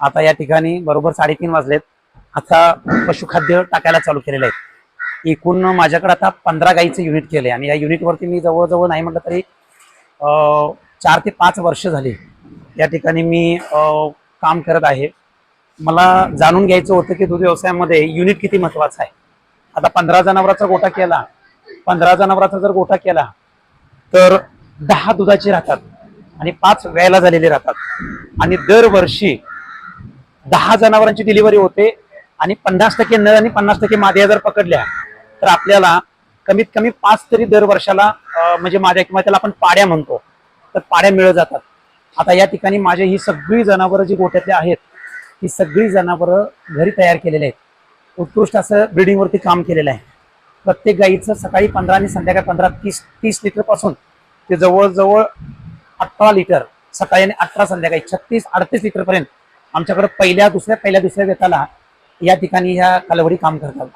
आता या ठिकाणी बरोबर साडेतीन वाजलेत. आता पशुखाद्य टाकायला चालू केलेलं आहे. एकूण माझ्याकडे आता पंधरा गाईचं युनिट केले आणि या युनिटवरती मी जवळजवळ नाही म्हटलं तरी चार ते पाच वर्ष झाली या ठिकाणी मी काम करत आहे. मला जाणून घ्यायचं होतं की दूध व्यवसायामध्ये युनिट किती महत्वाचं आहे. आता पंधरा जनावरांचा गोठा केला पंधरा जनावरांचा जर गोठा केला तर दहा दुधाचे राहतात आणि पाच व्यायला झालेले राहतात. आणि दरवर्षी दहा जनावरांची डिलिव्हरी होते आणि पन्नास टक्के नर आणि पन्नास टक्के माद्या जर पकडल्या तर आपल्याला कमीत कमी पाच तरी दर वर्षाला म्हणजे माद्या किंवा त्याला आपण पाड्या म्हणतो. तर पाड्या मिळत जातात. आता या ठिकाणी माझे ही सगळी जनावरं जी गोठ्यातली आहेत ही सगळी जनावरं घरी तयार केलेली आहेत. उत्कृष्ट असं ब्रिडिंगवरती काम केलेलं आहे. प्रत्येक गाईचं सकाळी पंधरा आणि संध्याकाळी पंधरा तीस तीस लिटरपासून ते जवळजवळ अठरा लिटर सकाळी आणि अठरा संध्याकाळी छत्तीस अडतीस लिटरपर्यंत आमच्याकडे पहिल्या दुसऱ्या पहिल्या दुसऱ्या वेताला या ठिकाणी ह्या कालवडी काम करतात.